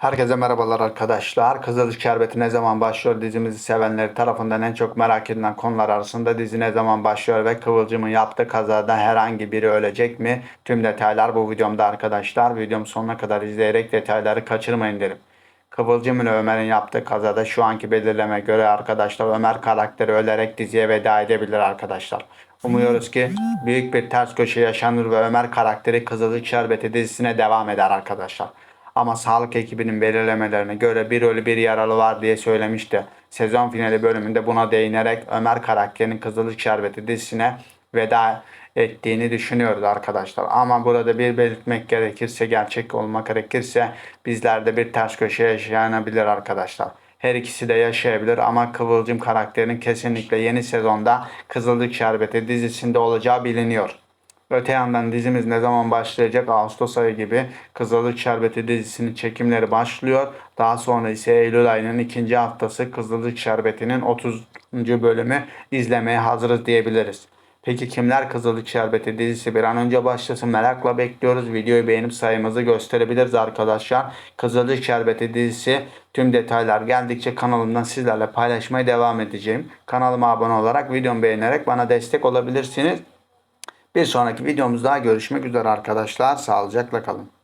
Herkese merhabalar arkadaşlar. Kızılcık Şerbeti ne zaman başlıyor dizimizi sevenleri tarafından en çok merak edilen konular arasında dizi ne zaman başlıyor ve Kıvılcım'ın yaptığı kazada herhangi biri ölecek mi? Tüm detaylar bu videomda arkadaşlar. Videomu sonuna kadar izleyerek detayları kaçırmayın derim. Kıvılcım ile Ömer'in yaptığı kazada şu anki belirleme göre arkadaşlar Ömer karakteri ölerek diziye veda edebilir arkadaşlar. Umuyoruz ki büyük bir ters köşe yaşanır ve Ömer karakteri Kızılcık Şerbeti dizisine devam eder arkadaşlar. Ama sağlık ekibinin belirlemelerine göre bir ölü bir yaralı var diye söylemişti. Sezon finali bölümünde buna değinerek Ömer karakterinin Kızılcık Şerbeti dizisine veda ettiğini düşünüyoruz arkadaşlar. Ama burada bir belirtmek gerekirse, gerçek olmak gerekirse bizlerde bir ters köşe yaşanabilir arkadaşlar. Her ikisi de yaşayabilir ama Kıvılcım karakterinin kesinlikle yeni sezonda Kızılcık Şerbeti dizisinde olacağı biliniyor. Öte yandan dizimiz ne zaman başlayacak? Ağustos ayı gibi Kızılcık Şerbeti dizisinin çekimleri başlıyor. Daha sonra ise Eylül ayının ikinci haftası Kızılcık Şerbeti'nin 30. bölümü izlemeye hazırız diyebiliriz. Peki kimler Kızılcık Şerbeti dizisi bir an önce başlasın merakla bekliyoruz. Videoyu beğenip sayımızı gösterebiliriz arkadaşlar. Kızılcık Şerbeti dizisi tüm detaylar geldikçe kanalımdan sizlerle paylaşmaya devam edeceğim. Kanalıma abone olarak videomu beğenerek bana destek olabilirsiniz. Bir sonraki videomuzda görüşmek üzere arkadaşlar. Sağlıcakla kalın.